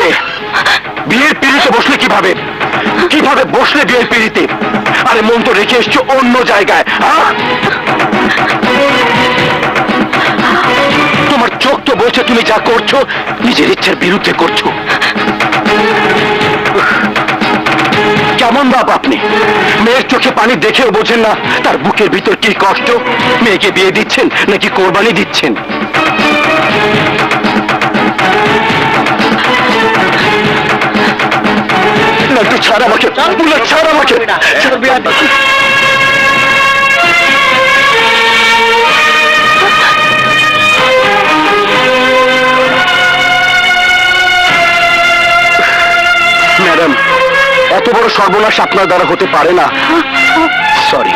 বসলে বিয়ের পিড়িতে বসলে কীভাবে? কীভাবে বসলে বিয়ের পিড়িতে? আরে মন তো রেখে এসছো অন্য জায়গায়? তোমার চোখ তো বলছে তুমি যা করছ, নিজের ইচ্ছার বিরুদ্ধে করছ। কেমন বাপ আপনি? মেয়ের চোখে পানি দেখেও বোঝেন না, তার বুকের ভিতর কি কষ্ট? মেয়েকে বিয়ে দিচ্ছেন নাকি কোরবানি দিচ্ছেন? না তুই ছাড় আমাকে না, ছাড় আমাকে। ম্যাডাম এত বড় সর্বনাশ আপনার দ্বারা হতে পারে না। সরি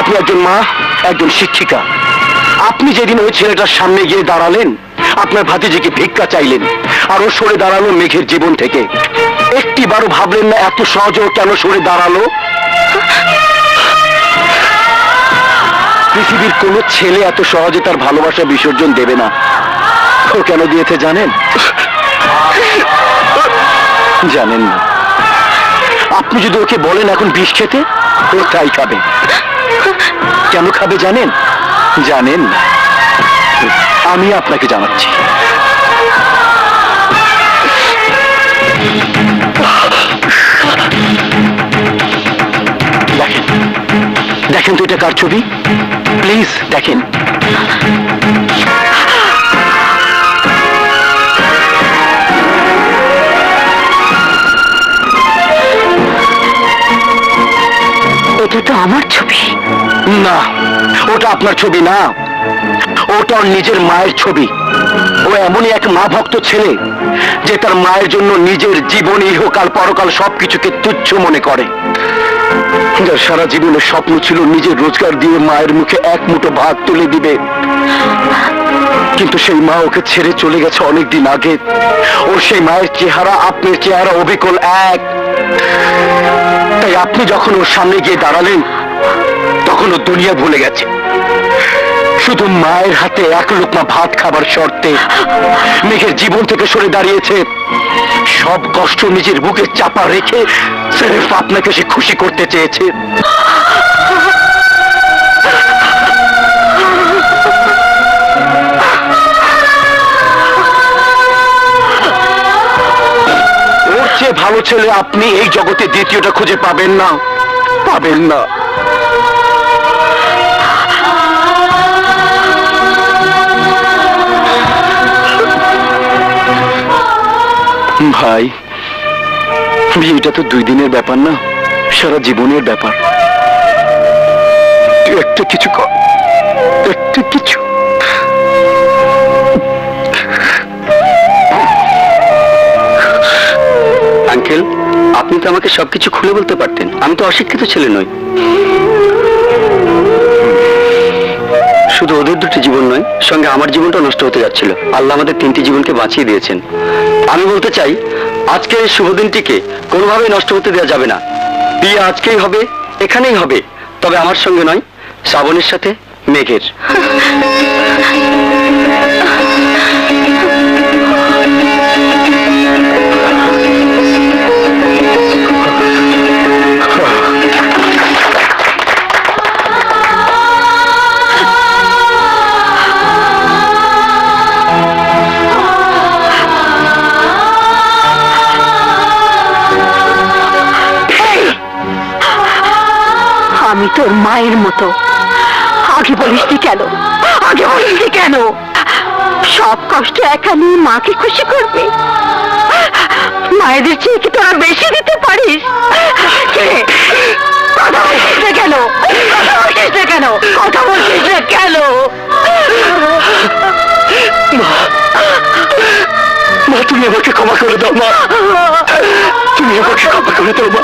আপনি একজন মা একজন শিক্ষিকা। আপনি যেদিন ওই ছেলেটার সামনে গিয়ে দাঁড়ালেন আপনার ভাতিজিকে ভিক্ষা চাইলেন আর ও সরে দাঁড়াল মেঘের জীবন থেকে। একটি বারও ভাবলেন না এত সহজে ও কেন সরে দাঁড়াল? পৃথিবীর কোনো ছেলে এত সহজে তার ভালোবাসা বিসর্জন দেবে না। ও কেন দিয়েছে জানেন? জানেন না। আপনি যদি ওকে বলেন এখন বিষ খেতে, ও তাই খাবে। কেন খাবে জানেন? জানেন না। আমি আপনাকে জানাচ্ছি। দেখেন তো এটা কার ছবি? প্লিজ দেখেন। এটা তো আমার ছবি। না, ওটা আপনার ছবি না। ওটা ওর নিজের মায়ের ছবি। ও এমনই এক মা ভক্ত ছেলে যে তার মায়ের জন্য নিজের জীবন, ইহকাল, পরকাল সবকিছুকে তুচ্ছ মনে করে। যার সারা জীবনের স্বপ্ন ছিল নিজের রোজগার দিয়ে মায়ের মুখে এক মুঠো ভাত তুলে দিবে। কিন্তু সেই মা ওকে ছেড়ে চলে গেছে অনেকদিন আগে। ওর সেই মায়ের চেহারা, আপনার চেহারা, অবিকল এক। তাই আপনি যখন ওর সামনে গিয়ে দাঁড়ালেন, তখন ও দুনিয়া ভুলে গেছে। শুধু মায়ের হাতে এক লোকমা ভাত খাবার শর্তে মেঘের জীবন থেকে সরে দাঁড়িয়েছে। সব কষ্ট নিজের বুকে চাপা রেখে স্রেফ আপনাকে সে খুশি করতে চেয়েছে। ভালো ছেলে আপনি এই জগতে দ্বিতীয়টা খুঁজে পাবেন না। পাবেন না। ভাই, বিয়েটা তো দুই দিনের ব্যাপার না, সারা জীবনের ব্যাপার। তুই একটা কিছু কর, একটা কিছু। আঙ্কেল, আপনি তো আমাকে সবকিছু খুলে বলতে পারতেন, আমি তো অশিক্ষিত ছেলে নই। শুধু ওদের দুটি জীবন নয়, সঙ্গে আমার জীবনটা নষ্ট হতে যাচ্ছিল। আল্লাহ আমাদের তিনটি জীবনকে বাঁচিয়ে দিয়েছেন। আমি বলতে চাই আজকে এই শুভ দিনটিকে কোনোভাবেই নষ্ট হতে দেওয়া যাবে না। বিয়ে আজকেই হবে, এখানেই হবে। তবে আমার সঙ্গে নয়, শ্রাবণের সাথে মেঘের। আমি তোর মায়ের মতো। আগে বলিসনি কেন? আগে বলিসনি কেন? সব কষ্ট একা নিয়ে মাকে খুশি করবে? মায়েদের চেয়ে কি তোরা বেশি দিতে পারিস? কথা বলছিস না কেন? কথা বলছিস না কেন? তুমি আমাকে ক্ষমা করে দাও, মা। তুমি আমাকে ক্ষমা করে দাও, মা।